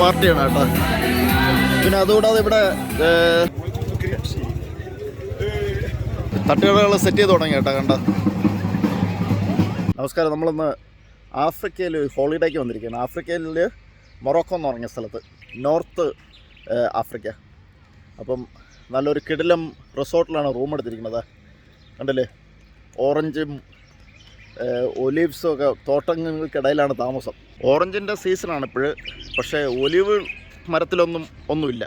പാർട്ടിയാണ് കേട്ടോ. പിന്നെ അതുകൂടാതെ ഇവിടെ തട്ടുകടകൾ സെറ്റ് ചെയ്ത് തുടങ്ങി കേട്ടോ കണ്ട? നമസ്കാരം. നമ്മളിന്ന് ആഫ്രിക്കയിൽ ഹോളിഡേക്ക് വന്നിരിക്കുകയാണ്. ആഫ്രിക്കയിൽ മൊറോക്കോ എന്ന് പറഞ്ഞ സ്ഥലത്ത് നോർത്ത് ആഫ്രിക്ക. അപ്പം നല്ലൊരു കിടിലം റിസോർട്ടിലാണ് റൂം എടുത്തിരിക്കുന്നത്. കണ്ടില്ലേ? ഓറഞ്ചും ഒലീവ്സും ഒക്കെ തോട്ടങ്ങൾക്കിടയിലാണ് താമസം. ഓറഞ്ചിന്റെ സീസണാണ് ഇപ്പോൾ പക്ഷേ ഒലിവ് മരത്തിലൊന്നും ഒന്നുമില്ല.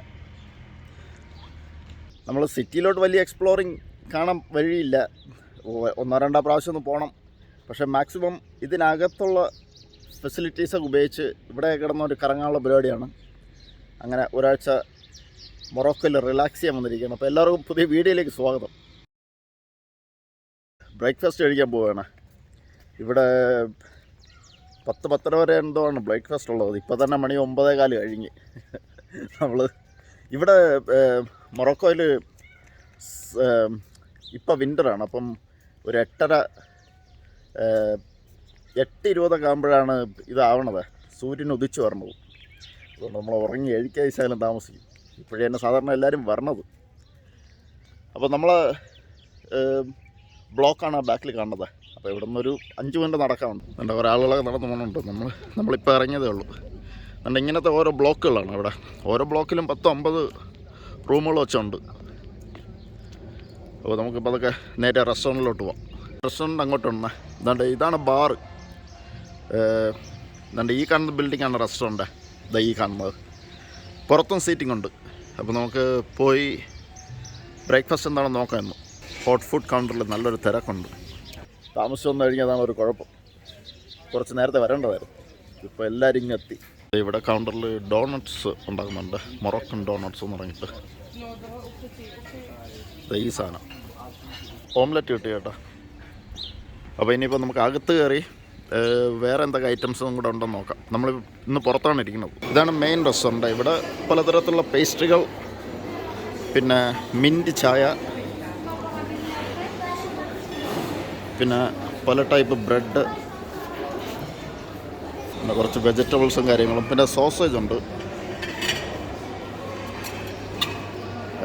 നമ്മൾ സിറ്റിയിലോട്ട് വലിയ എക്സ്പ്ലോറിങ് കാണാൻ വഴിയില്ല. ഒന്നോ രണ്ടോ പ്രാവശ്യം ഒന്ന് പോകണം. പക്ഷേ മാക്സിമം ഇതിനകത്തുള്ള ഫെസിലിറ്റീസൊക്കെ ഉപയോഗിച്ച് ഇവിടെ കിടന്ന ഒരു കറങ്ങാനുള്ള പരിപാടിയാണ്. അങ്ങനെ ഒരാഴ്ച മൊറോക്കോയിൽ റിലാക്സ് ചെയ്യാൻ വന്നിരിക്കുകയാണ്. അപ്പോൾ എല്ലാവർക്കും പുതിയ വീഡിയോയിലേക്ക് സ്വാഗതം. ബ്രേക്ക്ഫാസ്റ്റ് കഴിക്കാൻ പോവുകയാണ്. ഇവിടെ പത്ത് പത്തര വരെ എന്തോ ആണ് ബ്രേക്ക്ഫാസ്റ്റ് ഉള്ളത്. ഇപ്പോൾ തന്നെ മണി ഒമ്പതേ കാൽ കഴിഞ്ഞ്. നമ്മൾ ഇവിടെ മൊറോക്കോയിൽ ഇപ്പോൾ വിന്ററാണ് അപ്പം ഒരു എട്ടര എട്ട് ഇരുപതൊക്കെ ആകുമ്പോഴാണ് ഇതാവണത്. സൂര്യൻ ഉദിച്ചു വരണത്. അതുകൊണ്ട് നമ്മൾ ഉറങ്ങി എഴുക്കാഴ്ചാലും താമസിക്കും. ഇപ്പോഴേ തന്നെ സാധാരണ എല്ലാവരും വരണത്. അപ്പോൾ നമ്മൾ ബ്ലോക്കാണ് ബാക്കിൽ കാണുന്നത്. അപ്പോൾ ഇവിടെ നിന്നൊരു അഞ്ച് മിനിറ്റ് നടക്കാനുണ്ട്. എന്റെ ഒരാളുകളൊക്കെ നടന്നു പോകുന്നുണ്ട് നമ്മൾ നമ്മളിപ്പോൾ ഇറങ്ങിയതേ ഉള്ളൂ. അതുകൊണ്ട് ഇങ്ങനത്തെ ഓരോ ബ്ലോക്കുകളാണ് ഇവിടെ. ഓരോ ബ്ലോക്കിലും പത്തോ അമ്പത് റൂമുകൾ വെച്ചുണ്ട്. അപ്പോൾ നമുക്കിപ്പോൾ അതൊക്കെ നേരെ റെസ്റ്റോറന്റിലോട്ട് പോവാം. റെസ്റ്റോറന്റ് അങ്ങോട്ടുണ്ട് എന്താണ്ട് ഇതാണ് ബാറ്. എന്താണ്ട് ഈ കാണുന്ന ബിൽഡിങ്ങാണ് റെസ്റ്റോറന്റ്. ഇതാ ഈ കാണുന്നത്. പുറത്തും സീറ്റിംഗ് ഉണ്ട്. അപ്പോൾ നമുക്ക് പോയി ബ്രേക്ക്ഫാസ്റ്റ് എന്താണെന്ന് നോക്കാമെന്ന് ഹോട്ട് ഫുഡ് കൗണ്ടറിൽ നല്ലൊരു തിരക്കുണ്ട്. താമസിച്ച് വന്നു കഴിഞ്ഞാൽ അതാണ് ഒരു കുഴപ്പം. കുറച്ച് നേരത്തെ വരേണ്ടതായിരുന്നു. ഇപ്പോൾ എല്ലാവരും ഇങ്ങ് എത്തി. ഇവിടെ കൗണ്ടറിൽ ഡോണട്ട്സ് ഉണ്ടാക്കുന്നുണ്ട്. മൊറോക്കൻ ഡോണട്ട്സ് എന്ന് പറഞ്ഞിട്ട്. ഈ സാധനം. ഓംലെറ്റ് കിട്ടി കേട്ടോ. അപ്പോൾ ഇനിയിപ്പോൾ നമുക്ക് അകത്ത് കയറി വേറെ എന്തൊക്കെ ഐറ്റംസും കൂടെ ഉണ്ടെന്ന് നോക്കാം. നമ്മൾ ഇന്ന് പുറത്താണ് ഇരിക്കുന്നത്. ഇതാണ് മെയിൻ റെസ്റ്റോറന്റ് ഇവിടെ പലതരത്തിലുള്ള പേസ്ട്രികൾ പിന്നെ മിന്റ് ചായ പിന്നെ പല ടൈപ്പ് ബ്രെഡ് പിന്നെ കുറച്ച് വെജിറ്റബിൾസും കാര്യങ്ങളും. പിന്നെ സോസേജ് ഉണ്ട്.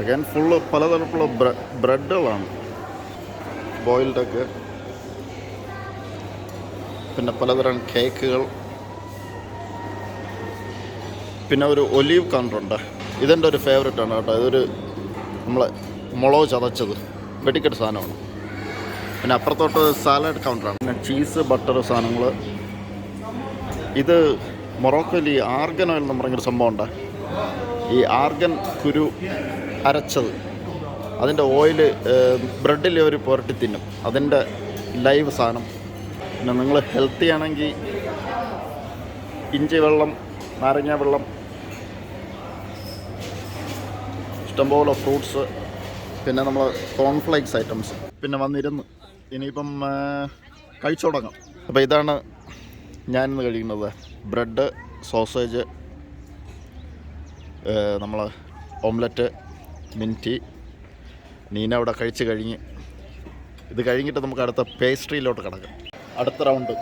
അഗൈൻ ഫുള്ള് പലതരത്തിലുള്ള ബ്ര ബ്രെഡുകളാണ് ബോയിൽഡൊക്കെ പിന്നെ പലതരം കേക്കുകൾ പിന്നെ ഒരു ഒലീവ് കണ്ടുണ്ട് ഇതെന്റെ ഒരു ഫേവറേറ്റ് ആണ് കേട്ടോ. ഇതൊരു നമ്മളെ മുളക് ചതച്ചത്. വെടിക്കെട്ട് സാധനമാണ്. പിന്നെ അപ്പുറത്തോട്ട് സാലഡ് കൗണ്ടറാണ് പിന്നെ ചീസ് ബട്ടർ സാധനങ്ങൾ ഇത് മൊറോക്കോയിൽ ഈ ആർഗൻ ഓയിൽ എന്ന് പറഞ്ഞൊരു സംഭവം ഉണ്ട് ഈ ആർഗൻ കുരു അരച്ചത്. അതിന്റെ ഓയിൽ ബ്രെഡിൽ ഒരു പുരട്ടി തിന്നും. അതിന്റെ ലൈവ് സാധനം. പിന്നെ നിങ്ങൾ ഹെൽത്തി ആണെങ്കിൽ ഇഞ്ചി വെള്ളം നാരങ്ങ വെള്ളം ഇഷ്ടംപോലെ ഫ്രൂട്ട്സ് പിന്നെ നമ്മൾ കോൺഫ്ലേക്സ് ഐറ്റംസ് പിന്നെ വന്നിരുന്ന് ഇനിയിപ്പം കഴിച്ചു തുടങ്ങാം. അപ്പോൾ ഇതാണ് ഞാനിന്ന് കഴിക്കുന്നത്. ബ്രെഡ് സോസേജ് നമ്മൾ ഓംലെറ്റ് മിന്റി. നീന അവിടെ കഴിച്ച് കഴിഞ്ഞ്. ഇത് കഴിഞ്ഞിട്ട് നമുക്ക് അടുത്ത പേസ്ട്രിയിലോട്ട് കിടക്കാം. അടുത്ത റൗണ്ട്.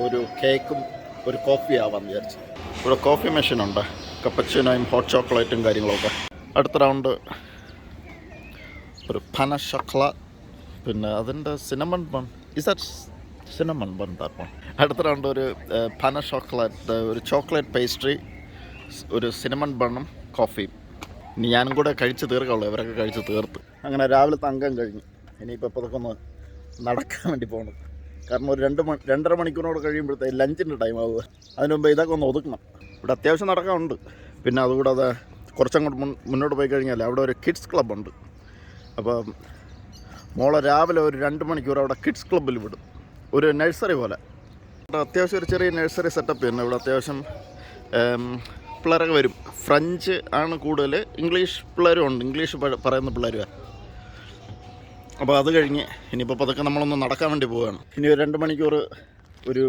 ഒരു കേക്കും ഒരു കോഫി ആവാന്ന് വിചാരിച്ചു. ഇവിടെ കോഫി മെഷീനുണ്ട്. കപ്പച്ചിനോയും ഹോട്ട് ചോക്ലേറ്റും കാര്യങ്ങളൊക്കെ. അടുത്ത റൗണ്ട്. ഒരു പന പിന്നെ അതിന്റെ cinnamon bun is that cinnamon bun that one അടുത്ത റൗണ്ട് ഒരു പന ചോക്ലേറ്റ് ഒരു ചോക്ലേറ്റ് പേസ്ട്രി ഒരു സിനമൺ ബണ്ണും കോഫിയും ഇനി ഞാനും കൂടെ കഴിച്ച് തീർക്കുള്ളൂ ഇവരൊക്കെ കഴിച്ച് തീർത്ത്. അങ്ങനെ രാവിലെ അംഗം കഴിഞ്ഞു. ഇനിയിപ്പോൾ ഇപ്പോൾ ഇതൊക്കെ ഒന്ന് നടക്കാൻ വേണ്ടി പോകണം കാരണം ഒരു രണ്ട് മണി രണ്ടര മണിക്കൂറോട് കഴിയുമ്പോഴത്തേ ലഞ്ചിന്റെ ടൈം ആവുക. അതിന് മുമ്പ് ഇതൊക്കെ ഒന്ന് ഒതുക്കണം. ഇവിടെ അത്യാവശ്യം നടക്കാനുണ്ട്. പിന്നെ അതുകൂടാതെ കുറച്ചങ്ങോട്ട് മുന്നോട്ട് പോയി കഴിഞ്ഞാൽ അവിടെ ഒരു കിഡ്സ് ക്ലബ്ബുണ്ട് അപ്പം മോളെ രാവിലെ ഒരു രണ്ട് മണിക്കൂർ അവിടെ കിഡ്സ് ക്ലബ്ബിൽ വിടും. ഒരു നഴ്സറി പോലെ. അവിടെ അത്യാവശ്യം ഒരു ചെറിയ നഴ്സറി സെറ്റപ്പ് തന്നെ. ഇവിടെ അത്യാവശ്യം പിള്ളേരൊക്കെ വരും. ഫ്രഞ്ച് ആണ് കൂടുതൽ. ഇംഗ്ലീഷ് പിള്ളേരും ഉണ്ട്. ഇംഗ്ലീഷ് പറയുന്ന പിള്ളേരുമാണ് അപ്പോൾ അത് കഴിഞ്ഞ് ഇനിയിപ്പോൾ പതുക്കെ നമ്മളൊന്ന് നടക്കാൻ വേണ്ടി പോവുകയാണ്. ഇനി ഒരു രണ്ട് മണിക്കൂർ ഒരു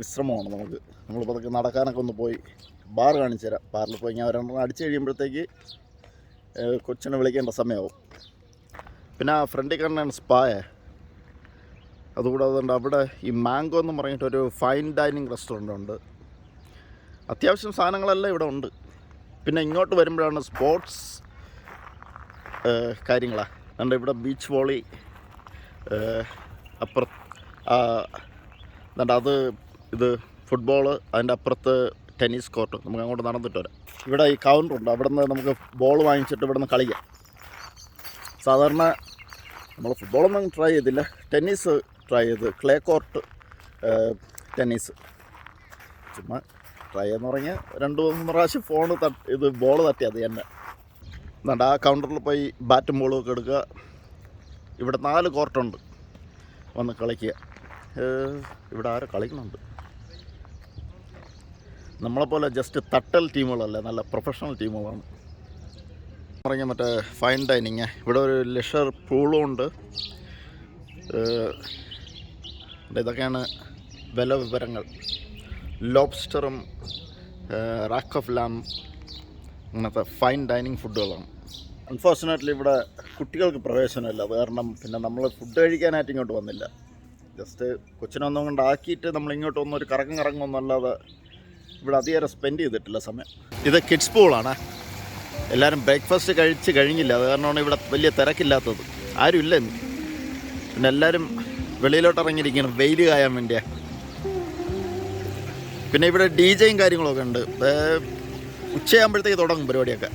വിശ്രമമാണ് നമുക്ക്. നമ്മൾ പതുക്കെ നടക്കാനൊക്കെ ഒന്ന് പോയി ബാർ കാണിച്ചു തരാം ബാറിൽ പോയി ഞാൻ ഒരെണ്ണം അടിച്ചു കഴിയുമ്പോഴത്തേക്ക് കൊച്ചിനെ വിളിക്കേണ്ട സമയമാവും. പിന്നെ ആ ഫ്രണ്ടിൽ കാണുന്നതാണ് സ്പായ. അതുകൂടാതെ അവിടെ ഈ മാംഗോ എന്ന് പറഞ്ഞിട്ടൊരു ഫൈൻ ഡൈനിങ് റെസ്റ്റോറന്റ് ഉണ്ട്. അത്യാവശ്യം സാധനങ്ങളെല്ലാം ഇവിടെ ഉണ്ട്. പിന്നെ ഇങ്ങോട്ട് വരുമ്പോഴാണ് സ്പോർട്സ് കാര്യങ്ങളാണ് അതുകൊണ്ട് ഇവിടെ ബീച്ച് വോളി അപ്പുറ അതുകൊണ്ട് അത് ഇത് ഫുട്ബോൾ അതിന്റെ അപ്പുറത്ത് ടെന്നീസ് കോർട്ട്. നമുക്ക് അങ്ങോട്ട് നടന്നിട്ട് വരാം. ഇവിടെ ഈ കൗണ്ടറുണ്ട്. അവിടെ നിന്ന് നമുക്ക് ബോൾ വാങ്ങിച്ചിട്ട് ഇവിടെ നിന്ന് കളിക്കാം. സാധാരണ നമ്മൾ ഫുട്ബോളൊന്നും ട്രൈ ചെയ്തില്ല. ടെന്നീസ് ട്രൈ ചെയ്ത്. ക്ലേ കോർട്ട് ടെന്നീസ് ചുമ്മാ ട്രൈ എന്ന് പറഞ്ഞാൽ രണ്ട് മൂന്ന് പ്രാവശ്യം ഫോൺ തട്ട് ഇത് ബോൾ തട്ടി അത് തന്നെ എന്നിട്ട് ആ കൗണ്ടറിൽ പോയി ബാറ്റും ബോളും ഒക്കെ എടുക്കുക. ഇവിടെ നാല് കോർട്ടുണ്ട് വന്ന് കളിക്കുക. ഇവിടെ ആരും കളിക്കുന്നുണ്ട്. നമ്മളെപ്പോലെ ജസ്റ്റ് തട്ടൽ ടീമുകളല്ല നല്ല പ്രൊഫഷണൽ ടീമുകളാണ് പറഞ്ഞ മറ്റേ ഫൈൻ ഡൈനിങ് ഇവിടെ ഒരു ലെഷർ പൂളും ഉണ്ട്. ഇതൊക്കെയാണ് വില വിവരങ്ങൾ. ലോബ്സ്റ്ററും റാക്ക് ഓഫ് ലാം അങ്ങനത്തെ ഫൈൻ ഡൈനിങ് ഫുഡുകളാണ് അൺഫോർച്ചുനേറ്റ്ലി ഇവിടെ കുട്ടികൾക്ക് പ്രവേശനമില്ല. കാരണം പിന്നെ നമ്മൾ ഫുഡ് കഴിക്കാനായിട്ട് ഇങ്ങോട്ട് വന്നില്ല. ജസ്റ്റ് കൊച്ചിനൊന്നും കൊണ്ട് ആക്കിയിട്ട് നമ്മൾ ഇങ്ങോട്ട് വന്ന് ഒരു കറങ്ങും കറങ്ങും ഒന്നും അല്ലാതെ ഇവിടെ അധികം സ്പെൻഡ് ചെയ്തിട്ടില്ല സമയം. ഇത് കിഡ്സ് പൂളാണ് എല്ലാവരും ബ്രേക്ക്ഫാസ്റ്റ് കഴിച്ച് കഴിഞ്ഞില്ല. അത് കാരണമാണ് ഇവിടെ വലിയ തിരക്കില്ലാത്തത്. ആരും ഇല്ല ഇന്ന്. പിന്നെ എല്ലാവരും വെളിയിലോട്ട് ഇറങ്ങിയിരിക്കണം വെയിൽ കായാൻ വേണ്ടിയാ. പിന്നെ ഇവിടെ ഡി ജെയും കാര്യങ്ങളൊക്കെ ഉണ്ട്. ഉച്ചയാകുമ്പോഴത്തേക്ക് തുടങ്ങും പരിപാടിയൊക്കെ.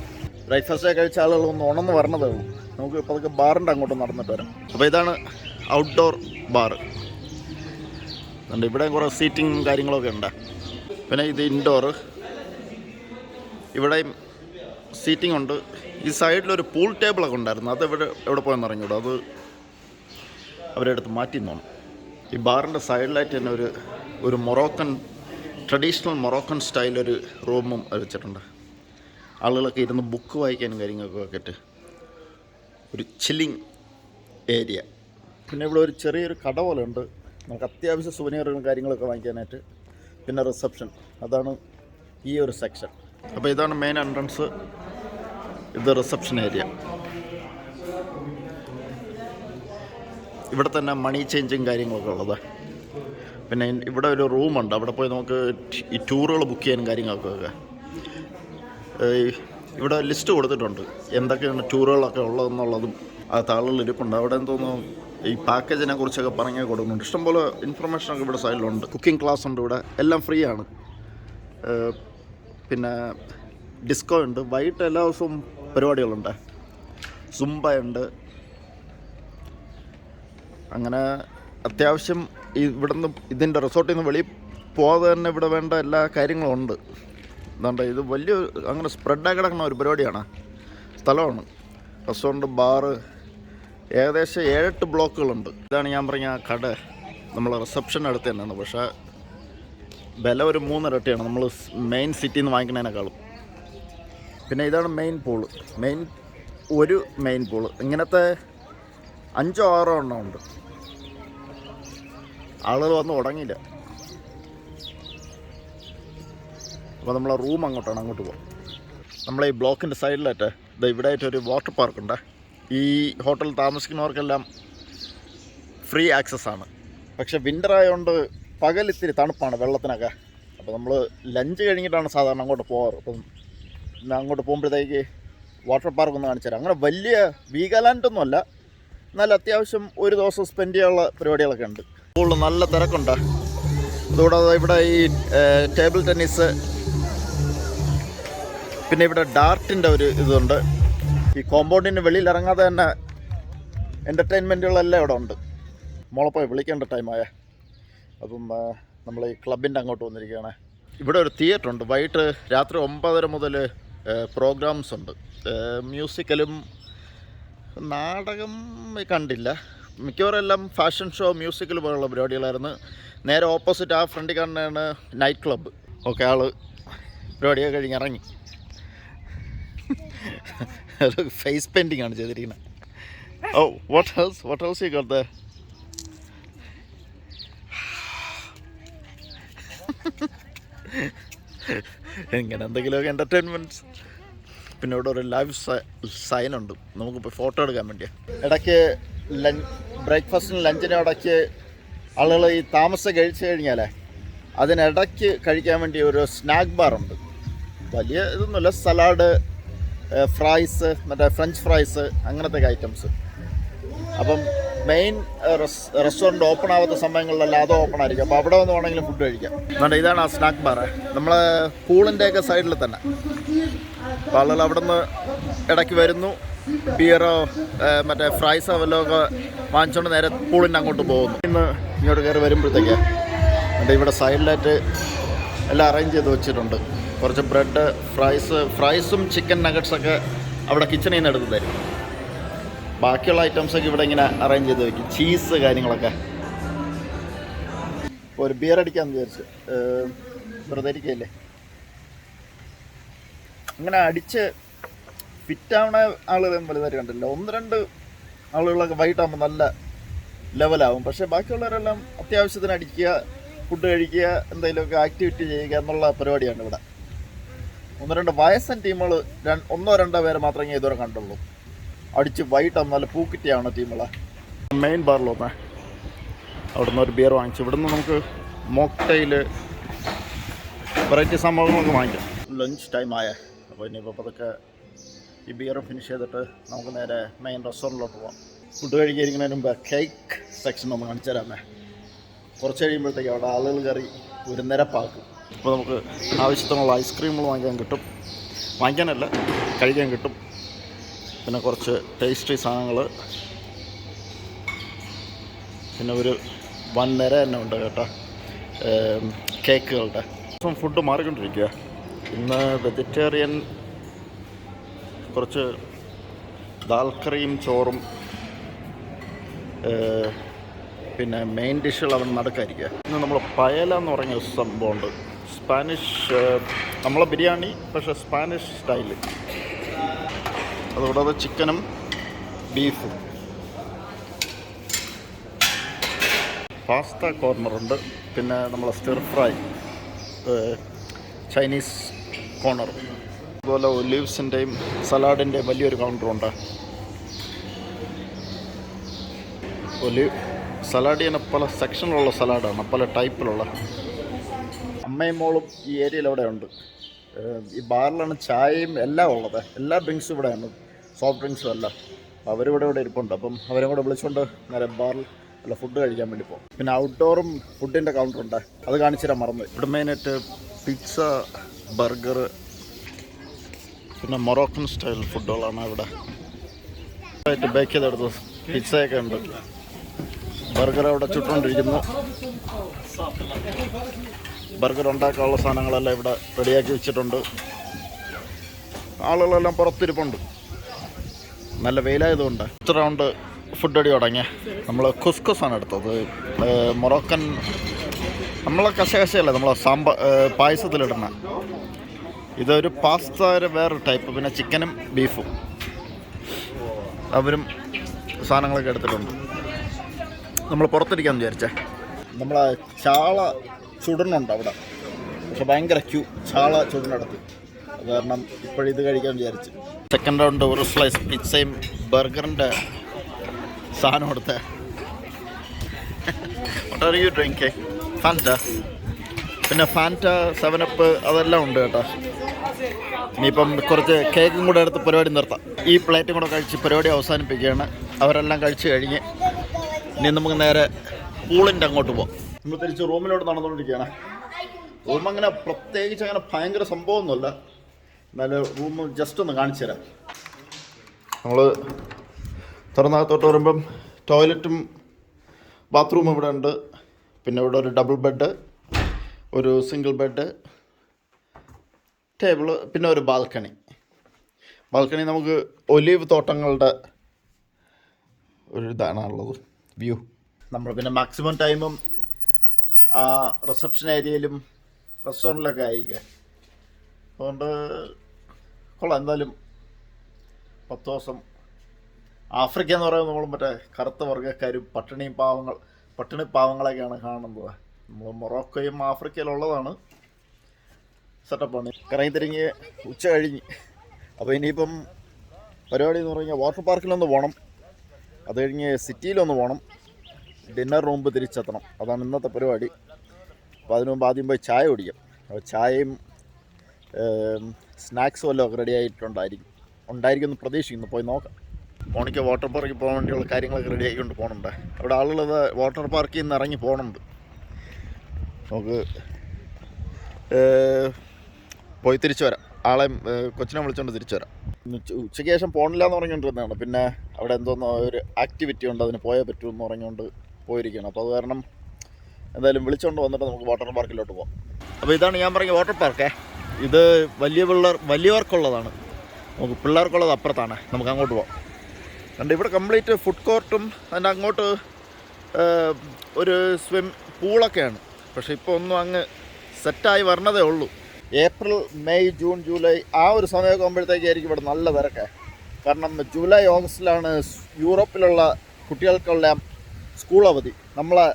ബ്രേക്ക്ഫാസ്റ്റ് കഴിച്ച ആളുകൾ ഒന്ന് ഉണന്ന് വരണതേ ഉള്ളൂ. നമുക്ക് ഇപ്പോൾ അതൊക്കെ ബാറിന്റെ അങ്ങോട്ട് നടന്നിട്ട് വരാം. അപ്പോൾ ഇതാണ് ഔട്ട്ഡോർ ബാർ ഇവിടെ കുറേ സീറ്റിങ്ങും കാര്യങ്ങളൊക്കെ ഉണ്ട്. പിന്നെ ഇത് ഇൻഡോർ ഇവിടെയും സീറ്റിംഗ് ഉണ്ട്. ഈ സൈഡിലൊരു പൂൾ ടേബിളൊക്കെ ഉണ്ടായിരുന്നു. അത് എവിടെ എവിടെ പോയെന്ന് അറിഞ്ഞൂടോ? അത് അവരുടെ അടുത്ത് മാറ്റി നോണം ഈ ബാറിന്റെ സൈഡിലായിട്ട് തന്നെ ഒരു ഒരു മൊറോക്കൻ ട്രഡീഷണൽ മൊറോക്കൻ സ്റ്റൈലൊരു റൂമും വെച്ചിട്ടുണ്ട്. ആളുകളൊക്കെ ഇരുന്ന് ബുക്ക് വായിക്കാനും കാര്യങ്ങളൊക്കെ വെക്കിട്ട് ഒരു ചില്ലിങ് ഏരിയ പിന്നെ ഇവിടെ ഒരു ചെറിയൊരു കട പോലെ ഉണ്ട് നമുക്ക് അത്യാവശ്യ സുവനീറുകളും കാര്യങ്ങളൊക്കെ വാങ്ങിക്കാനായിട്ട്. പിന്നെ റിസപ്ഷൻ അതാണ് ഈ ഒരു സെക്ഷൻ അപ്പോൾ ഇതാണ് മെയിൻ എൻട്രൻസ് ഇത് റിസപ്ഷൻ ഏരിയ. ഇവിടെ തന്നെ മണി ചേഞ്ചും കാര്യങ്ങളൊക്കെ ഉള്ളത്. പിന്നെ ഇവിടെ ഒരു റൂമുണ്ട്. അവിടെ പോയി നമുക്ക് ഈ ടൂറുകൾ ബുക്ക് ചെയ്യാനും കാര്യങ്ങളൊക്കെ ഒക്കെ ഇവിടെ ലിസ്റ്റ് കൊടുത്തിട്ടുണ്ട്. എന്തൊക്കെയാണ് ടൂറുകളൊക്കെ ഉള്ളതെന്നുള്ളതും ആ താളുകളിൽ ഇരിപ്പുണ്ട്. അവിടെ തോന്നുന്നു ഈ പാക്കേജിനെ കുറിച്ചൊക്കെ പറഞ്ഞാൽ കൊടുക്കുന്നുണ്ട്. ഇഷ്ടംപോലെ ഇൻഫർമേഷനൊക്കെ ഇവിടെ സൈഡിലുണ്ട് കുക്കിംഗ് ക്ലാസ് ഉണ്ട് ഇവിടെ. എല്ലാം ഫ്രീ ആണ്. പിന്നെ ഡിസ്കോ ഉണ്ട്. വൈകിട്ട് എല്ലാ ദിവസവും പരിപാടികളുണ്ട്. സുംബയുണ്ട്. അങ്ങനെ അത്യാവശ്യം ഇവിടുന്ന് ഇതിന്റെ റിസോർട്ടിൽ നിന്ന് വെളിയിൽ പോകാതെ തന്നെ ഇവിടെ വേണ്ട എല്ലാ കാര്യങ്ങളും ഉണ്ട്. എന്താണ്ട് ഇത് വലിയ അങ്ങനെ സ്പ്രെഡായി കിടക്കുന്ന ഒരു പരിപാടിയാണ്. സ്ഥലമാണ്. റെസ്റ്റോറന്റ് ബാറ് ഏകദേശം ഏഴെട്ട് ബ്ലോക്കുകളുണ്ട് ഇതാണ് ഞാൻ പറഞ്ഞ കട. നമ്മൾ റിസപ്ഷൻ അടുത്ത് തന്നെയാണ്. പക്ഷേ വില ഒരു മൂന്നിരട്ടിയാണ്. നമ്മൾ മെയിൻ സിറ്റിയിൽ നിന്ന് വാങ്ങിക്കുന്നതിനേക്കാളും. പിന്നെ ഇതാണ് മെയിൻ പൂൾ മെയിൻ ഒരു മെയിൻ പൂൾ ഇങ്ങനത്തെ അഞ്ചോ ആറോ എണ്ണം ഉണ്ട്. ആളുകൾ വന്ന് ഉടങ്ങില്ല അപ്പോൾ നമ്മളെ റൂം അങ്ങോട്ടാണ് അങ്ങോട്ട് പോകാം നമ്മളെ ഈ ബ്ലോക്കിന്റെ സൈഡിലായിട്ട് ഇത് ഇവിടെ ആയിട്ട് ഒരു വാട്ടർ പാർക്ക് ഉണ്ട്. ഈ ഹോട്ടൽ താമസിക്കുന്നവർക്കെല്ലാം ഫ്രീ ആക്സസ് ആണ്. പക്ഷെ വിന്റർ ആയതുകൊണ്ട് പകൽ ഇത്തിരി തണുപ്പാണ് വെള്ളത്തിനൊക്കെ. അപ്പോൾ നമ്മൾ ലഞ്ച് കഴിഞ്ഞിട്ടാണ് സാധാരണ അങ്ങോട്ട് പോകാറ് അപ്പം അങ്ങോട്ട് പോകുമ്പോഴത്തേക്ക് വാട്ടർ പാർക്ക് ഒന്ന് കാണിച്ചു തരാം അങ്ങനെ വലിയ വീഗാലാൻഡ് ഒന്നും അല്ല എന്നാൽ അത്യാവശ്യം ഒരു ദിവസം സ്പെൻഡ് ചെയ്യാനുള്ള പരിപാടികളൊക്കെ ഉണ്ട്. സ്കൂളിൽ നല്ല തിരക്കുണ്ട്. അതുകൂടാതെ ഇവിടെ ഈ ടേബിൾ ടെന്നീസ് പിന്നെ ഇവിടെ ഡാർട്ടിന്റെ ഒരു ഇതുണ്ട്. ഈ കോമ്പൗണ്ടിന് വെളിയിൽ ഇറങ്ങാതെ തന്നെ എന്റർടൈൻമെന്റുകളെല്ലാം ഇവിടെ ഉണ്ട്. മോളെ പോയി വിളിക്കേണ്ട ടൈമായ അപ്പം നമ്മൾ ഈ ക്ലബിന്റെ അങ്ങോട്ട് വന്നിരിക്കുകയാണ്. ഇവിടെ ഒരു തിയേറ്റർ ഉണ്ട്. വൈകിട്ട് രാത്രി ഒമ്പതര മുതൽ പ്രോഗ്രാംസ് ഉണ്ട്. മ്യൂസിക്കലും നാടകം കണ്ടില്ല. മിക്കവാറും എല്ലാം ഫാഷൻ ഷോ മ്യൂസിക്കൽ പോലുള്ള പരിപാടികളായിരുന്നു. നേരെ ഓപ്പോസിറ്റ് ആ ഫ്രണ്ടിൽ കാണുന്നതാണ് നൈറ്റ് ക്ലബ്ബ് ഒക്കെ ആൾ പരിപാടിയൊക്കെ കഴിഞ്ഞ് ഇറങ്ങി. ഫേസ് പെയിന്റിംഗ് ആണ് ചെയ്തിരിക്കുന്നത് oh what house what house ഈ ഗോട്ട് ദ ഇങ്ങനെ എന്തെങ്കിലുമൊക്കെ എന്റർടൈൻമെന്റ്സ് പിന്നെ ഇവിടെ ഒരു ലൈവ് സൈൻ ഉണ്ട്. നമുക്കിപ്പോൾ ഫോട്ടോ എടുക്കാൻ വേണ്ടിയാണ് ഇടയ്ക്ക് ലഞ്ച് ബ്രേക്ക്ഫാസ്റ്റിനും ലഞ്ചിനും ഇടയ്ക്ക് ആളുകൾ ഈ താമസം കഴിച്ചു കഴിഞ്ഞാലേ അതിനിടയ്ക്ക് കഴിക്കാൻ വേണ്ടി ഒരു സ്നാക്ക് ബാർ ഉണ്ട്. വലിയ ഇതൊന്നുമില്ല സലാഡ് ഫ്രൈസ് മറ്റേ ഫ്രഞ്ച് ഫ്രൈസ് അങ്ങനത്തെ ഐറ്റംസ് അപ്പം മെയിൻ റെസ്റ്റോറന്റ് ഓപ്പൺ ആവാത്ത സമയങ്ങളിലെല്ലാം അത് ഓപ്പൺ ആയിരിക്കും. അപ്പോൾ അവിടെ വന്ന് വേണമെങ്കിലും ഫുഡ് കഴിക്കാം. അതുകൊണ്ട് ഇതാണ് ആ സ്നാക്ക് ബാർ നമ്മൾ പൂളിന്റെയൊക്കെ സൈഡിൽ തന്നെ. അപ്പോൾ ആളുകൾ അവിടെ നിന്ന് ഇടയ്ക്ക് വരുന്നു. ബിയറോ മറ്റേ ഫ്രൈസോ വല്ലതും ഒക്കെ വാങ്ങിച്ചുകൊണ്ട് നേരെ പൂളിന്റെ അങ്ങോട്ട് പോകുന്നു. ഇന്ന് ഇങ്ങോട്ട് കയറി വരുമ്പോഴത്തേക്ക് എന്നിട്ട് ഇവിടെ സൈഡിലായിട്ട് എല്ലാം അറേഞ്ച് ചെയ്ത് വെച്ചിട്ടുണ്ട്. കുറച്ച് ബ്രെഡ് ഫ്രൈസ് ഫ്രൈസും ചിക്കൻ നഗറ്റ്സൊക്കെ അവിടെ കിച്ചണിൽ നിന്ന് എടുത്ത് തരും. ബാക്കിയുള്ള ഐറ്റംസ് ഒക്കെ ഇവിടെ ഇങ്ങനെ അറേഞ്ച് ചെയ്ത് വെക്കും. ചീസ് കാര്യങ്ങളൊക്കെ. ഒരു ബിയർ അടിക്കാമെന്ന് വിചാരിച്ചു. വെറുതെ ഇങ്ങനെ അടിച്ച് ഫിറ്റാവണ ആളുകൾ വലുതായിട്ട് കണ്ടില്ല ഒന്ന് രണ്ട് ആളുകളൊക്കെ വൈകിട്ടാകുമ്പോൾ നല്ല ലെവലാവും പക്ഷേ ബാക്കിയുള്ളവരെല്ലാം അത്യാവശ്യത്തിന് അടിക്കുക ഫുഡ് കഴിക്കുക എന്തെങ്കിലുമൊക്കെ ആക്ടിവിറ്റി ചെയ്യുക എന്നുള്ള പരിപാടിയാണ് ഇവിടെ. ഒന്ന് രണ്ട് വയസ്സൻ ടീമുകൾ ഒന്നോ രണ്ടോ പേരെ മാത്രമേ ഇതുവരെ കണ്ടുള്ളൂ. അടിച്ച് വൈകിട്ട് നല്ല പൂക്കിറ്റിയാണ് ടീമുള്ള മെയിൻ ബാറിലൊന്ന് അവിടെ നിന്ന് ഒരു ബിയർ വാങ്ങിച്ചു. ഇവിടുന്ന് നമുക്ക് മോക്ടൈൽ വെറൈറ്റി സംഭവങ്ങളൊക്കെ വാങ്ങിക്കാം. ലഞ്ച് ടൈം ആയ. അപ്പോൾ ഇനിയിപ്പോൾ അതൊക്കെ ഈ ബിയർ ഫിനിഷ് ചെയ്തിട്ട് നമുക്ക് നേരെ മെയിൻ റെസ്റ്റോറന്റിലോട്ട് പോകാം ഫുഡ് കഴിക്കാതിരിക്കുന്നതിന് മുമ്പ് കേക്ക് സെക്ഷൻ ഒന്ന് കാണിച്ചു തരാമേ. കുറച്ച് കഴിയുമ്പോഴത്തേക്ക് അവിടെ ആളുകൾ കയറി ഒരു നിരപ്പാക്കും. അപ്പോൾ നമുക്ക് ആവശ്യത്തിനുള്ള ഐസ്ക്രീമുകൾ വാങ്ങിക്കാൻ കിട്ടും. വാങ്ങിക്കാനല്ല കഴിക്കാൻ കിട്ടും. പിന്നെ കുറച്ച് ടേസ്റ്റി സാധനങ്ങൾ പിന്നെ ഒരു വൻ നിര തന്നെ ഉണ്ട് കേട്ടോ. കേക്കുകളുടെ. ദിവസം ഫുഡ് മാറിക്കൊണ്ടിരിക്കുക ഇന്ന് വെജിറ്റേറിയൻ കുറച്ച് ദാൽ കറിയും ചോറും പിന്നെ മെയിൻ ഡിഷുകൾ അവൻ നടക്കായിരിക്കുക ഇന്ന് നമ്മൾ പയല എന്ന് പറഞ്ഞ സംഭവമുണ്ട്. സ്പാനിഷ് നമ്മളെ ബിരിയാണി പക്ഷേ സ്പാനിഷ് സ്റ്റൈൽ അതുകൂടാതെ ചിക്കനും ബീഫും. പാസ്ത കോർണറുണ്ട് പിന്നെ നമ്മൾ സ്റ്റിർ ഫ്രൈ ചൈനീസ് കോർണർ അതുപോലെ ഒലീവ്സിന്റെയും സലാഡിന്റെയും വലിയൊരു കൗണ്ടറുണ്ട് ഒലീവ് സലാഡ് ചെയ്യുന്ന പല സെക്ഷനിലുള്ള സലാഡാണ് പല ടൈപ്പിലുള്ള അമ്മയും മോളും ഈ ഏരിയയിൽ അവിടെ ഉണ്ട് ഈ ബാറിലാണ് ചായയും എല്ലാം ഉള്ളത്. എല്ലാ ഡ്രിങ്ക്സും ഇവിടെയാണ്. സോഫ്റ്റ് ഡ്രിങ്ക്സും എല്ലാം. അവരിവിടെ ഇവിടെ ഇരിപ്പുണ്ട്. അപ്പം അവരെ കൂടെ വിളിച്ചുകൊണ്ട് നേരെ ബാറിൽ അല്ല ഫുഡ് കഴിക്കാൻ വേണ്ടി പോകും പിന്നെ ഔട്ട്ഡോറും ഫുഡിന്റെ കൗണ്ടറുണ്ട് അത് കാണിച്ചു തരാൻ മറന്നു. ഇവിടെ മെയിനായിട്ട് പിസ്സ ബർഗർ പിന്നെ മൊറോക്കൻ സ്റ്റൈൽ ഫുഡുകളാണ് ഇവിടെ. ആയിട്ട് ബേക്ക് ചെയ്തെടുത്ത് പിസ്സയൊക്കെ ഉണ്ട്. ബർഗർ അവിടെ ചുട്ടുകൊണ്ടിരിക്കുന്നു ബർഗർ ഉണ്ടാക്കാനുള്ള സാധനങ്ങളെല്ലാം ഇവിടെ റെഡിയാക്കി വെച്ചിട്ടുണ്ട്. ആളുകളെല്ലാം പുറത്തിരിപ്പുണ്ട്. നല്ല വെയിലായതുകൊണ്ട്. ഇത്ര റൗണ്ട് ഫുഡ് അടി തുടങ്ങിയ. നമ്മൾ കുസ്കുസ് ആണ് എടുത്തത്. മൊറോക്കൻ നമ്മളെ കശകശയല്ലേ നമ്മളെ സാമ്പ പായസത്തിലിടുന്ന. ഇതൊരു പാസ്ത വേറെ ടൈപ്പ് പിന്നെ ചിക്കനും ബീഫും അവരും സാധനങ്ങളൊക്കെ എടുത്തിട്ടുണ്ട്. നമ്മൾ പുറത്തിരിക്കാമെന്ന് വിചാരിച്ചേ. നമ്മളെ ചാള ചുടനുണ്ട് അവിടെ. പക്ഷെ ഭയങ്കര ക്യൂ ചാള ചുടനടത്ത് അത് കാരണം ഇപ്പോഴിത് കഴിക്കാൻ വിചാരിച്ച്. സെക്കൻഡ് റൗണ്ട് ഒരു സ്ലൈസ് പിച്ചയും ബർഗറിന്റെ സാധനം കൊടുത്ത യു ഡ്രിങ്ക് ഫാന്റ പിന്നെ ഫാന്റ സെവനപ്പ് അതെല്ലാം ഉണ്ട് കേട്ടോ. ഇനിയിപ്പം കുറച്ച് കേക്കും കൂടെ എടുത്ത് പരിപാടി നിർത്താം. ഈ പ്ലേറ്റും കൂടെ കഴിച്ച് പരിപാടി അവസാനിപ്പിക്കുകയാണ്. അവരെല്ലാം കഴിച്ച് കഴിഞ്ഞ് ഇനി നമുക്ക് നേരെ പൂളിന്റെ അങ്ങോട്ട് പോകാം നമ്മൾ തിരിച്ച് റൂമിലോട്ട് നടന്നുകൊണ്ടിരിക്കുകയാണ്. റൂം അങ്ങനെ പ്രത്യേകിച്ച് അങ്ങനെ ഭയങ്കര സംഭവമൊന്നുമല്ല. എന്നാലും റൂം ജസ്റ്റ് ഒന്ന് കാണിച്ചു തരാം. നമ്മൾ തുറന്നകത്തോട്ട് വരുമ്പം ടോയ്ലറ്റും ബാത്റൂമും ഇവിടെ ഉണ്ട്. പിന്നെ ഇവിടെ ഒരു ഡബിൾ ബെഡ് ഒരു സിംഗിൾ ബെഡ് ടേബിൾ പിന്നെ ഒരു ബാൽക്കണി ബാൽക്കണി നമുക്ക് ഒലീവ് തോട്ടങ്ങളുടെ ഒരു ഇതാണുള്ളത് വ്യൂ നമ്മൾ പിന്നെ മാക്സിമം ടൈമും ആ റിസപ്ഷൻ ഏരിയയിലും റെസ്റ്റോറന്റിലൊക്കെ ആയിരിക്കുക അതുകൊണ്ട് കൊള്ളാം. എന്തായാലും പത്ത് ദിവസം ആഫ്രിക്ക എന്ന് പറയുമ്പോൾ നമ്മൾ മറ്റേ കറുത്ത വർഗക്കാരും പട്ടിണിയും പാവങ്ങൾ പട്ടിണി പാവങ്ങളൊക്കെയാണ് കാണുന്നത്. നമ്മൾ മൊറോക്കോയും ആഫ്രിക്കയിലുള്ളതാണ്. സെറ്റപ്പാണ് കറങ്ങി തിരിഞ്ഞ് ഉച്ച കഴിഞ്ഞ്. അപ്പോൾ ഇനിയിപ്പം പരിപാടി എന്ന് പറഞ്ഞാൽ വാട്ടർ പാർക്കിലൊന്ന് പോകണം അത് കഴിഞ്ഞ് സിറ്റിയിലൊന്ന് പോകണം ഡിന്നർ റൂമ്പ് തിരിച്ചെത്തണം. അതാണ് ഇന്നത്തെ പരിപാടി. അപ്പോൾ അതിനു മുമ്പ് ആദ്യം പോയി ചായ കുടിക്കാം. അപ്പോൾ ചായയും സ്നാക്സും എല്ലാം റെഡി ആയിട്ടുണ്ടായിരിക്കും. ഉണ്ടായിരിക്കും എന്ന് പ്രതീക്ഷിക്കുന്നു. പോയി നോക്കാം. മോണിക്ക് വാട്ടർ പാർക്കിൽ പോകാൻ വേണ്ടിയുള്ള കാര്യങ്ങളൊക്കെ റെഡി ആയിക്കൊണ്ട് പോകുന്നുണ്ട് അവിടെ ആളുള്ളത് വാട്ടർ പാർക്കിൽ നിന്ന് ഇറങ്ങി പോകുന്നുണ്ട് നമുക്ക് പോയി തിരിച്ചു വരാം. ആളെ കൊച്ചിനെ വിളിച്ചുകൊണ്ട് തിരിച്ചു വരാം. ഉച്ചയ്ക്ക് ശേഷം പോകണില്ല എന്ന് പറഞ്ഞുകൊണ്ടിരുന്നതാണ് പിന്നെ അവിടെ എന്തോന്നോ ഒരു ആക്ടിവിറ്റി ഉണ്ട്. അതിന് പോയേ പറ്റുമെന്ന് പറഞ്ഞുകൊണ്ട് പോയിരിക്കുകയാണ്. അപ്പോൾ അത് കാരണം എന്തായാലും വിളിച്ചുകൊണ്ട് വന്നിട്ട് നമുക്ക് വാട്ടർ പാർക്കിലോട്ട് പോകാം അപ്പോൾ ഇതാണ് ഞാൻ പറഞ്ഞ വാട്ടർ പാർക്കേ. ഇത് വലിയ പിള്ളേർ വലിയവർക്കുള്ളതാണ്. നമുക്ക് പിള്ളേർക്കുള്ളത് അപ്പുറത്താണ്. നമുക്ക് അങ്ങോട്ട് പോകാം കണ്ട് ഇവിടെ കംപ്ലീറ്റ് ഫുഡ് കോർട്ടും അതിന്റെ അങ്ങോട്ട് ഒരു സ്വിം പൂളൊക്കെയാണ്. പക്ഷേ ഇപ്പോൾ ഒന്നും അങ്ങ് സെറ്റായി വരണതേ ഉള്ളൂ. ഏപ്രിൽ മെയ് ജൂൺ ജൂലൈ ആ ഒരു സമയമൊക്കെ ആകുമ്പോഴത്തേക്കായിരിക്കും ഇവിടെ നല്ല തിരക്ക്. കാരണം ജൂലൈ ഓഗസ്റ്റിലാണ് യൂറോപ്പിലുള്ള കുട്ടികൾക്കെല്ലാം സ്കൂൾ അവധി നമ്മളെ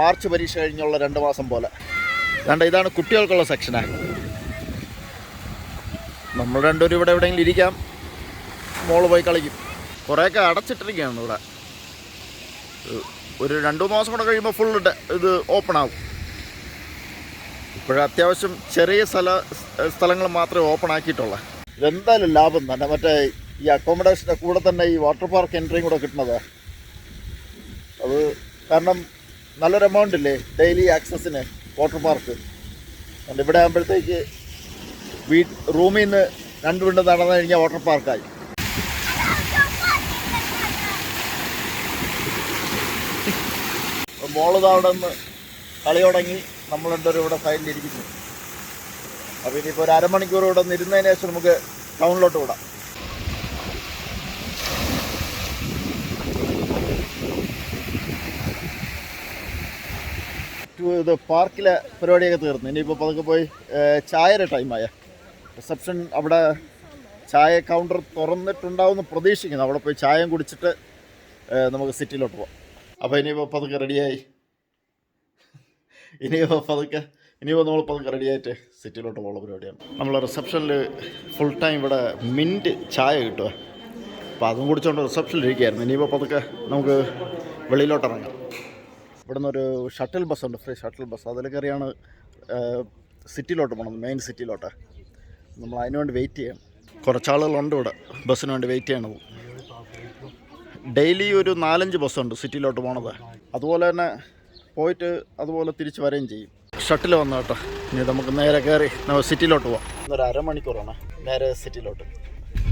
മാർച്ച് പരീക്ഷ കഴിഞ്ഞുള്ള രണ്ട് മാസം പോലെ. കണ്ട ഇതാണ് കുട്ടികൾക്കുള്ള സെക്ഷനാ. നമ്മൾ രണ്ടുപേരും ഇവിടെ എവിടെയെങ്കിലും ഇരിക്കാം. മോൾ പോയി കളിക്കും. കുറേയൊക്കെ അടച്ചിട്ടിരിക്കുകയാണ് ഇവിടെ. ഒരു രണ്ട് മൂന്ന് മാസം കൂടെ കഴിയുമ്പോൾ ഫുൾ ഇത് ഓപ്പൺ ആകും ഇപ്പോഴും അത്യാവശ്യം ചെറിയ സ്ഥല സ്ഥലങ്ങൾ മാത്രമേ ഓപ്പൺ ആക്കിയിട്ടുള്ളൂ. ഇതെന്തായാലും ലാഭം തന്നെ. മറ്റേ ഈ അക്കോമഡേഷന്റെ കൂടെ തന്നെ ഈ വാട്ടർ പാർക്ക് എൻട്രിയും കൂടെ കിട്ടുന്നത്. അത് കാരണം നല്ലൊരു എമൗണ്ട് ഇല്ലേ? ഡെയിലി ആക്സസിന് വാട്ടർ പാർക്ക് അതുകൊണ്ട് ഇവിടെ ആകുമ്പോഴത്തേക്ക് വീ റൂമിൽ നിന്ന് രണ്ട് മിനിറ്റ് നടന്നു കഴിഞ്ഞാൽ വാട്ടർ പാർക്കായി മോളിത് അവിടെ നിന്ന് കളി തുടങ്ങി. നമ്മൾ ഇവിടെ സൈഡിലിരിക്കുന്നു അപ്പോൾ ഇനിയിപ്പോൾ ഒരു അരമണിക്കൂർ ഇവിടെ നിന്ന് ഇരുന്നതിന് ശേഷം നമുക്ക് ടൗണിലോട്ട് വിടാം. ഇത് പാർക്കിലെ പരിപാടിയൊക്കെ തീർന്നു. ഇനിയിപ്പോൾ പതുക്കെ പോയി ചായയുടെ ടൈമായ റിസപ്ഷൻ അവിടെ ചായ കൗണ്ടർ തുറന്നിട്ടുണ്ടാവുമെന്ന് പ്രതീക്ഷിക്കുന്നു. അവിടെ പോയി ചായയും കുടിച്ചിട്ട് നമുക്ക് സിറ്റിയിലോട്ട് പോവാം. അപ്പോൾ ഇനിയിപ്പോൾ പതുക്കെ റെഡിയായി ഇനിയിപ്പോൾ പതുക്കെ ഇനിയിപ്പോൾ നമ്മൾ പതുക്കെ റെഡിയായിട്ട് സിറ്റിയിലോട്ട് പോകുന്ന പരിപാടിയാണ്. നമ്മൾ റിസപ്ഷനിൽ ഫുൾ ടൈം ഇവിടെ മിന്റ് ചായ കിട്ടുക അപ്പോൾ അതും കുടിച്ചുകൊണ്ട് റിസപ്ഷനിൽ ഇരിക്കുകയായിരുന്നു. ഇനിയിപ്പോൾ പതുക്കെ നമുക്ക് വെളിയിലോട്ട് ഇറങ്ങാം. ഇവിടെ നിന്നൊരു ഷട്ടിൽ ബസ് ഉണ്ട് ഫ്രീ ഷട്ടിൽ ബസ് അതിൽ കയറിയാണ് സിറ്റിയിലോട്ട് പോകണം മെയിൻ സിറ്റിയിലോട്ട് നമ്മൾ അതിനു വേണ്ടി വെയിറ്റ് ചെയ്യാം കുറച്ച് ആളുകളുണ്ട് ഇവിടെ ബസ്സിന് വേണ്ടി വെയിറ്റ് ചെയ്യണത്. ഡെയിലി ഒരു നാലഞ്ച് ബസ്സുണ്ട് സിറ്റിയിലോട്ട് പോണത്. അതുപോലെ തന്നെ പോയിട്ട് അതുപോലെ തിരിച്ച് വരികയും ചെയ്യും. ഷട്ടിൽ വന്നു കേട്ടോ. ഇനി നമുക്ക് നേരെ കയറി സിറ്റിയിലോട്ട് പോവാം. ഒരു അരമണിക്കൂറാണ് നേരെ സിറ്റിയിലോട്ട്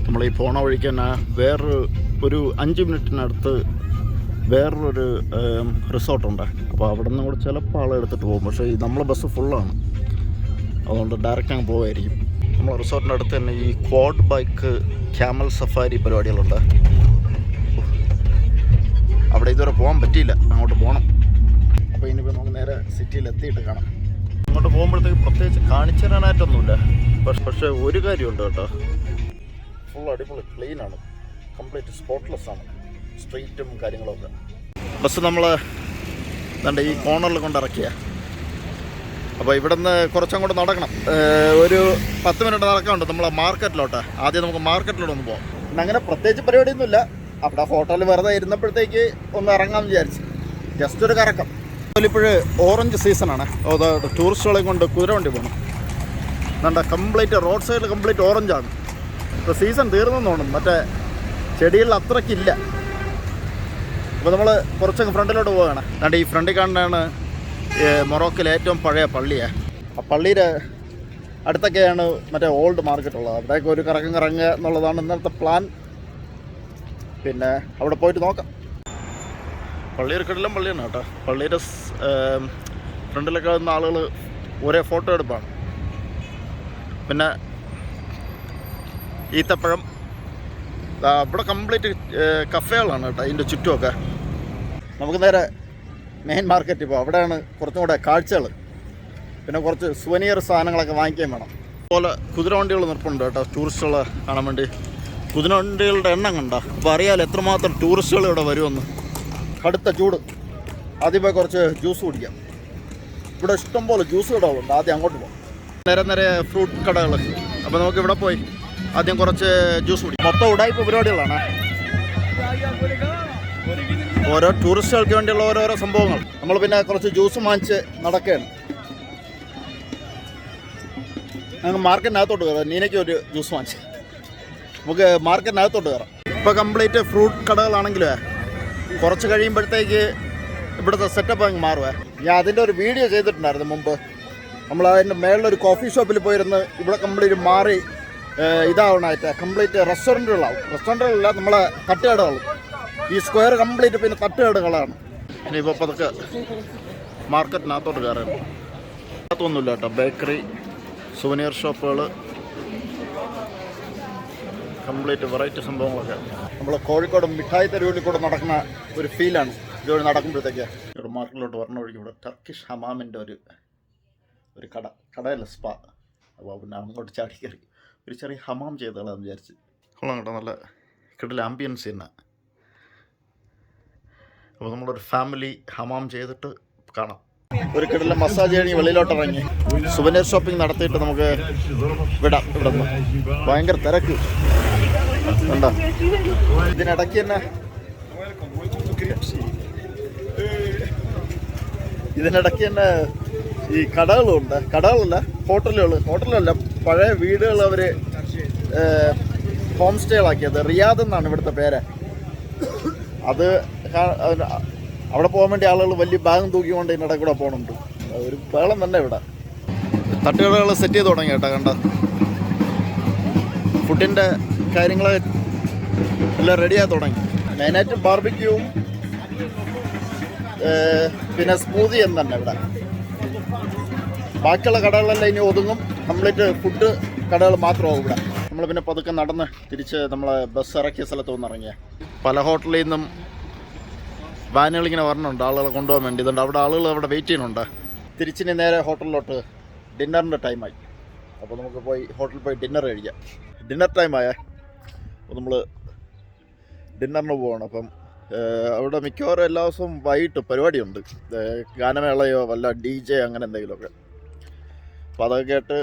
നമ്മൾ ഈ പോണ വഴിക്ക് തന്നെ വേറൊരു ഒരു അഞ്ച് മിനിറ്റിനടുത്ത് വേറൊരു റിസോർട്ടുണ്ട്. അപ്പോൾ അവിടെ നിന്ന് കൂടെ ചിലപ്പോൾ ആളെ എടുത്തിട്ട് പോകും. പക്ഷേ ഈ നമ്മളെ ബസ് ഫുള്ളാണ്. അതുകൊണ്ട് ഡയറക്റ്റ് അങ്ങ് പോകുമായിരിക്കും നമ്മൾ റിസോർട്ടിന്റെ അടുത്ത് തന്നെ ഈ ക്വാഡ് ബൈക്ക് ക്യാമൽ സഫാരി പരിപാടികളുണ്ട്. അവിടെ ഇതുവരെ പോകാൻ പറ്റിയില്ല. അങ്ങോട്ട് പോകണം അപ്പോൾ ഇനിയിപ്പോൾ നമുക്ക് നേരെ സിറ്റിയിൽ എത്തിയിട്ട് കാണാം. അങ്ങോട്ട് പോകുമ്പോഴത്തേക്ക് പ്രത്യേകിച്ച് കാണിച്ചു തരാനായിട്ടൊന്നുമില്ല പക്ഷെ പക്ഷേ ഒരു കാര്യമുണ്ട് കേട്ടോ. ഫുൾ അടിപൊളി ക്ലീനാണ് കംപ്ലീറ്റ് സ്പോട്ട്ലെസ് ആണ്. സ്ട്രീറ്റും കാര്യങ്ങളൊക്കെ. ബസ് നമ്മൾ എന്താണ്ട് ഈ കോർണറിൽ കൊണ്ട് ഇറക്കിയ. അപ്പോൾ ഇവിടെ നിന്ന് കുറച്ചങ്ങോട്ട് നടക്കണം. ഒരു പത്ത് മിനിറ്റ് നടക്കാനുണ്ട് നമ്മൾ മാർക്കറ്റിലോട്ട്. ആദ്യം നമുക്ക് മാർക്കറ്റിലോട്ട് ഒന്ന് പോകാം അങ്ങനെ പ്രത്യേകിച്ച് പരിപാടിയൊന്നുമില്ല. അവിടെ ഹോട്ടലിൽ വെറുതെ ഇരുന്നപ്പോഴത്തേക്ക് ഒന്ന് ഇറങ്ങാമെന്ന് വിചാരിച്ചു. ജസ്റ്റ് ഒരു കറക്കം. ഇപ്പോൾ ഓറഞ്ച് സീസണാണ്. ടൂറിസ്റ്റുകളെ കൊണ്ട് കുതിരവണ്ടി പോകണം നല്ല കംപ്ലീറ്റ് റോഡ് സൈഡിൽ കംപ്ലീറ്റ് ഓറഞ്ചാണ്. ഇപ്പോൾ സീസൺ തീർന്നെന്ന് തോന്നും മറ്റേ ചെടികളിൽ അത്രയ്ക്കില്ല അപ്പോൾ നമ്മൾ കുറച്ചങ്ങ് ഫ്രണ്ടിലോട്ട് പോവുകയാണ് അതുകൊണ്ട് ഈ ഫ്രണ്ടിൽ കാണുന്നതാണ് മൊറോക്കിലെ ഏറ്റവും പഴയ പള്ളിയാണ് ആ പള്ളിയുടെ അടുത്തൊക്കെയാണ് മറ്റേ ഓൾഡ് മാർക്കറ്റ് ഉള്ളത്. അവിടേക്ക് ഒരു കറക്കം കറങ്ങുക എന്നുള്ളതാണ് ഇന്നത്തെ പ്ലാൻ. പിന്നെ അവിടെ പോയിട്ട് നോക്കാം. പള്ളിയൊരു കിടലം പള്ളിയാണ് കേട്ടോ. പള്ളിയുടെ ഫ്രണ്ടിലൊക്കെ വന്ന ആളുകൾ ഒരേ ഫോട്ടോ എടുപ്പാണ്. പിന്നെ ഈത്തപ്പഴം. ഇവിടെ കംപ്ലീറ്റ് കഫേകളാണ് കേട്ടോ അതിന്റെ ചുറ്റുമൊക്കെ. നമുക്ക് നേരെ മെയിൻ മാർക്കറ്റിൽ പോകാം അവിടെയാണ് കുറച്ചും കൂടെ കാഴ്ചകൾ പിന്നെ കുറച്ച് സുവനിയർ സാധനങ്ങളൊക്കെ വാങ്ങിക്കുകയും വേണം. അതുപോലെ കുതിരവണ്ടികൾ നിർപ്പുണ്ട് കേട്ടോ. ടൂറിസ്റ്റുകൾ കാണാൻ വേണ്ടി. കുതിരവണ്ടികളുടെ എണ്ണം കണ്ട. അപ്പോൾ അറിയാലോ എത്രമാത്രം ടൂറിസ്റ്റുകൾ ഇവിടെ വരുമെന്ന്. കടുത്ത ചൂട്. ആദ്യം കുറച്ച് ജ്യൂസ് കുടിക്കാം. ഇവിടെ ഇഷ്ടംപോലെ ജ്യൂസ് കടകളുണ്ട്. ആദ്യം അങ്ങോട്ട് പോകാം. നേരെ നേരെ ഫ്രൂട്ട് കടകൾ അപ്പോൾ നമുക്ക് ഇവിടെ പോയി ആദ്യം കുറച്ച് ജ്യൂസ് കുടിക്കാം. മൊത്തം ഉടായ്പ പരിപാടികളാണ്. ഓരോ ടൂറിസ്റ്റുകൾക്ക് വേണ്ടിയുള്ള ഓരോരോ സംഭവങ്ങൾ. നമ്മൾ പിന്നെ കുറച്ച് ജ്യൂസ് വാങ്ങിച്ച് നടക്കുകയാണ്. ഞങ്ങൾ മാർക്കറ്റിനകത്തോട്ട് കയറാം. നീനയ്ക്ക് ഒരു ജ്യൂസ് വാങ്ങിച്ച്. നമുക്ക് മാർക്കറ്റിനകത്തോട്ട് കയറാം. ഇപ്പോൾ കംപ്ലീറ്റ് ഫ്രൂട്ട് കടകളാണെങ്കിലേ കുറച്ച് കഴിയുമ്പോഴത്തേക്ക് ഇവിടുത്തെ സെറ്റപ്പ് അങ്ങ് മാറുവേ. ഞാൻ അതിന്റെ ഒരു വീഡിയോ ചെയ്തിട്ടുണ്ടായിരുന്നു മുമ്പ്. നമ്മൾ അതിന്റെ മേളിലൊരു കോഫി ഷോപ്പിൽ പോയിരുന്ന് ഇവിടെ കംപ്ലീറ്റ് മാറി ഇതാവണായിട്ട്. കംപ്ലീറ്റ് റെസ്റ്റോറന്റുകളാവും റെസ്റ്റോറന്റുകളല്ല നമ്മളെ തട്ടുകടകളും. ഈ സ്ക്വയർ കംപ്ലീറ്റ് പിന്നെ തട്ടുകടകളാണ്. ഇനിയിപ്പോൾ പതുക്കെ മാർക്കറ്റിനകത്തോട്ട് കയറുന്നു അകത്തൊന്നുമില്ല കേട്ടോ. ബേക്കറി സുവനിയർ ഷോപ്പുകൾ കംപ്ലീറ്റ് വെറൈറ്റി സംഭവങ്ങളൊക്കെ. നമ്മൾ കോഴിക്കോട് മിഠായി തെരുവിൽ കൂടെ നടക്കുന്ന ഒരു ഫീലാണ്. ഇതുവഴി നടക്കുമ്പോഴത്തേക്ക് ഇവിടെ മാർക്കറ്റിലോട്ട് വരണ വഴിക്ക് ഇവിടെ ടർക്കിഷ് ഹമാമിന്റെ ഒരു ഒരു കട. കടയല്ല സ്പാ അപ്പോൾ പിന്നെ അങ്ങോട്ട് ചാടി കയറി. ഒരു ചെറിയ ഹമാം ചെയ്തോളാന്ന് വിചാരിച്ച്. കൊള്ളാം കേട്ടോ. നല്ല കിട്ടില്ല ആംബിയൻസ് തന്നെ. അപ്പോൾ നമ്മളൊരു ഫാമിലി ഹമാം ചെയ്തിട്ട് കാണാം. ഒരു കിടലിൽ മസാജ് കഴിഞ്ഞ് വെളിയിലോട്ട് ഇറങ്ങി സുവനീർ ഷോപ്പിംഗ് നടത്തിയിട്ട് നമുക്ക് വിടാം ഇവിടെ നിന്ന് ഭയങ്കര തിരക്ക്. ഉണ്ടോ ഇതിനിടയ്ക്ക് തന്നെ ഇതിനിടയ്ക്ക് തന്നെ ഈ കടകളുണ്ട്. കടകളല്ല ഹോട്ടലുകൾ ഹോട്ടലല്ല പഴയ വീടുകൾ അവർ ഹോം സ്റ്റേകളാക്കിയത് റിയാദ് എന്നാണ് ഇവിടുത്തെ പേര്. അത് അവിടെ പോകാൻ വേണ്ടി ആളുകൾ വലിയ ബാഗും തൂക്കിക്കൊണ്ട് ഇതിനിടെ കൂടെ പോകുന്നുണ്ട് ഒരു വേളം തന്നെ ഇവിടെ. തട്ടുകടകൾ സെറ്റ് ചെയ്ത് തുടങ്ങി കേട്ടോ കണ്ട? ഫുഡിന്റെ കാര്യങ്ങൾ എല്ലാം റെഡിയായി തുടങ്ങി. മെയിനായിട്ട് ബാർബിക്യൂവും പിന്നെ സ്മൂതി എന്ന് തന്നെ ഇവിടെ. ബാക്കിയുള്ള കടകളെല്ലാം ഇനി ഒതുങ്ങും. കംപ്ലീറ്റ് ഫുഡ് കടകൾ മാത്രമാവും ഇവിടെ. നമ്മൾ പിന്നെ പതുക്കെ നടന്ന് തിരിച്ച് നമ്മളെ ബസ് ഇറക്കിയ സ്ഥലത്ത് വന്നിറങ്ങിയ പല ഹോട്ടലിൽ നിന്നും വാനുകൾ ഇങ്ങനെ വരണുണ്ട് ആളുകളെ കൊണ്ടുപോകാൻ വേണ്ടി. അവിടെ ആളുകൾ അവിടെ വെയിറ്റ് ചെയ്യുന്നുണ്ട്. തിരിച്ചിനി നേരെ ഹോട്ടലിലോട്ട് ഡിന്നറിന്റെ ടൈമായി അപ്പോൾ നമുക്ക് പോയി ഹോട്ടലിൽ പോയി ഡിന്നർ കഴിക്കാം. ഡിന്നർ ടൈമായ അപ്പോൾ നമ്മൾ ഡിന്നറിന് പോവാണ്. അപ്പം അവിടെ മിക്കവാറും എല്ലാ ദിവസവും വൈകിട്ട് പരിപാടിയുണ്ട്. ഗാനമേളയോ വല്ല ഡി ജെ അങ്ങനെ എന്തെങ്കിലുമൊക്കെ. അപ്പോൾ അതൊക്കെ കേട്ട്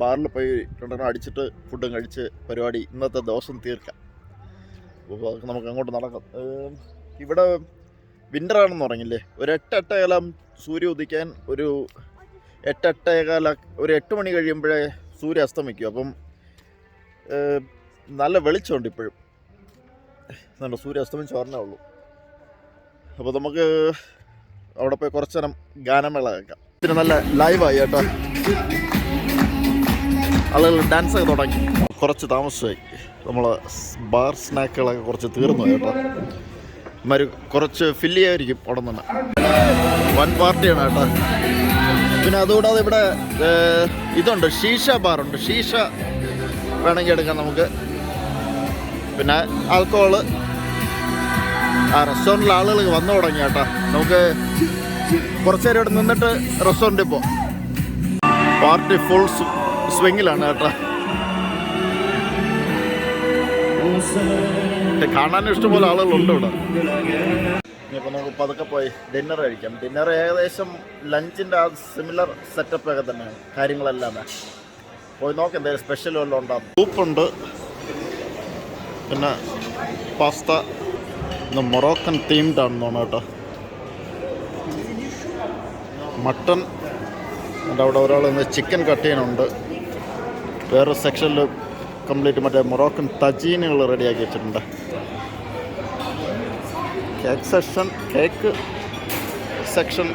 ബാറിൽ പോയി രണ്ടെണ്ണം അടിച്ചിട്ട് ഫുഡും കഴിച്ച് പരിപാടി ഇന്നത്തെ ദിവസം തീർക്കാം. അപ്പോൾ അതൊക്കെ നമുക്ക് അങ്ങോട്ട് നടക്കാം. ഇവിടെ വിന്റർ ആണെന്ന് പറഞ്ഞില്ലേ? ഒരു എട്ട് എട്ടേകാലം സൂര്യ ഉദിക്കാൻ ഒരു എട്ട് എട്ടേകാല ഒരു എട്ട് മണി കഴിയുമ്പോഴേ സൂര്യ അസ്തമിക്കും. അപ്പം നല്ല വെളിച്ചമുണ്ട് ഇപ്പോഴും. നല്ല സൂര്യ അസ്തമിച്ച് പറഞ്ഞേ ഉള്ളൂ. അപ്പോൾ നമുക്ക് അവിടെ പോയി കുറച്ച് നേരം ഗാനമേള കേൾക്കാം. ഇതിന് നല്ല ലൈവായി കേട്ടോ. ആളുകൾ ഡാൻസ് ഒക്കെ തുടങ്ങി. കുറച്ച് താമസമായി നമ്മൾ ബാർ സ്നാക്കുകളൊക്കെ കുറച്ച് തീർന്നു കേട്ടോ. ഇമാര് കുറച്ച് ഫില്ല് ചെയ്യായിരിക്കും അവിടെ നിന്ന്. വൺ പാർട്ടിയാണ് കേട്ടോ. പിന്നെ അതുകൂടാതെ ഇവിടെ ഇതുണ്ട് ഷീഷ ബാറുണ്ട് ഷീഷ വേണമെങ്കിൽ എടുക്കാം നമുക്ക്. പിന്നെ ആൽക്കോൾ ആ റെസ്റ്റോറന്റിൽ ആളുകൾ വന്നു തുടങ്ങി കേട്ടോ. നമുക്ക് കുറച്ച് നേരം ഇവിടെ നിന്നിട്ട് റെസ്റ്റോറന്റിൽ പോകാം പാർട്ടി ഫുൾ സ്വിങ്ങിലാണ് കേട്ടോ. കാണാൻ ഇഷ്ടംപോലെ ആളുകളുണ്ട് ഇവിടെ. ഇനിയിപ്പോൾ നമുക്ക് പതുക്കെ പോയി ഡിന്നർ കഴിക്കാം. ഡിന്നർ ഏകദേശം ലഞ്ചിന്റെ ആ സിമിലർ സെറ്റപ്പ് ഒക്കെ തന്നെയാണ്. കാര്യങ്ങളെല്ലാം പോയി നോക്കാം എന്തെങ്കിലും സ്പെഷ്യൽ വല്ലതും ഉണ്ടാകും സൂപ്പുണ്ട് പിന്നെ പാസ്ത മൊറോക്കൻ തീംഡ് ആണെന്ന് തോന്നുന്നു കേട്ടോ. മട്ടൺ എന്റെ അവിടെ ഒരാൾ ചിക്കൻ കട്ട് ചെയ്യാനുണ്ട്. വേറെ സെക്ഷനിൽ കംപ്ലീറ്റ് മറ്റേ മൊറോക്കൻ തജീനുകൾ റെഡിയാക്കി വെച്ചിട്ടുണ്ട്. കേക്ക് സെക്ഷൻ കേക്ക് സെക്ഷൻ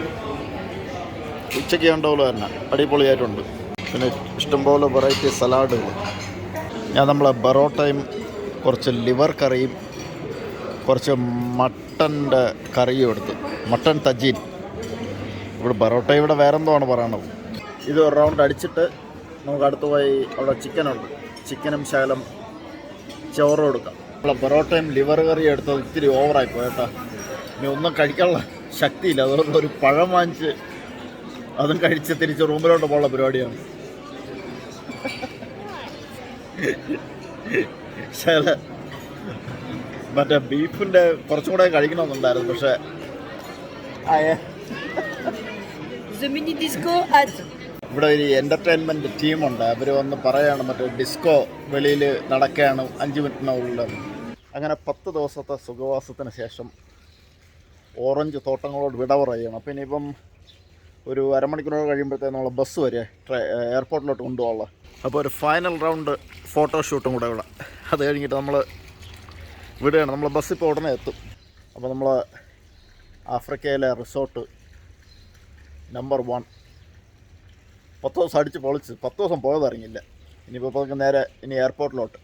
ഉച്ചയ്ക്ക് കണ്ടപോലെ തന്നെ അടിപൊളിയായിട്ടുണ്ട്. പിന്നെ ഇഷ്ടംപോലെ വെറൈറ്റി സലാഡുകൾ. ഞാൻ നമ്മളെ ബറോട്ടയും കുറച്ച് ലിവർ കറിയും കുറച്ച് മട്ടന്റെ കറിയും എടുത്തു. Mutton tagine. ഇവിടെ ബറോട്ട ഇവിടെ വേറെന്തോ ആണ് പറയണത്. ഇത് റൗണ്ട് അടിച്ചിട്ട് നമുക്ക് അടുത്ത് പോയി അവിടെ ചിക്കനുണ്ട് ചിക്കനും ശകലം ചോറും എടുക്കാം നമ്മളെ പൊറോട്ടയും ലിവർ കറിയും എടുത്തത് ഇത്തിരി ഓവറായി പോയേട്ടാ. ഇനി ഒന്നും കഴിക്കാനുള്ള ശക്തിയില്ല. അതുകൊണ്ട് ഒരു പഴം വാങ്ങിച്ച് അതും കഴിച്ച് തിരിച്ച് റൂമിലോട്ട് പോകാനുള്ള പരിപാടിയാണ്. ശകല മറ്റേ ബീഫിന്റെ കുറച്ചും കൂടെ കഴിക്കണമെന്നുണ്ടായിരുന്നു. പക്ഷേ ആയേ The mini ഇവിടെ ഒരു എന്റർടൈൻമെന്റ് ടീമുണ്ട് അവർ വന്ന് പറയുകയാണ് മറ്റേ ഡിസ്കോ വെളിയിൽ നടക്കുകയാണ് അഞ്ച് മിനിറ്റിനുള്ളിൽ അങ്ങനെ പത്ത് ദിവസത്തെ സുഖവാസത്തിന് ശേഷം ഓറഞ്ച് തോട്ടങ്ങളോട് വിട പറയുകയാണ്. അപ്പോൾ ഇനിയിപ്പം ഒരു അരമണിക്കൂറോട് കഴിയുമ്പോഴത്തേക്ക് നമ്മൾ ബസ് വരെ എയർപോർട്ടിലോട്ട് കൊണ്ടുപോകാനുള്ള. അപ്പോൾ ഒരു ഫൈനൽ റൗണ്ട് ഫോട്ടോഷൂട്ടും കൂടെ ഇവിടെ. അത് കഴിഞ്ഞിട്ട് നമ്മൾ വിടുകയാണ്. നമ്മൾ ബസ് ഇപ്പോൾ ഉടനെ എത്തും. അപ്പോൾ നമ്മൾ ആഫ്രിക്കയിലെ റിസോർട്ട് നമ്പർ വൺ പത്ത് ദിവസം അടിച്ച് പൊളിച്ച് പത്ത് ദിവസം പോയതറിഞ്ഞില്ല ഇനിയിപ്പോൾ നേരെ ഇനി എയർപോർട്ടിലോട്ട്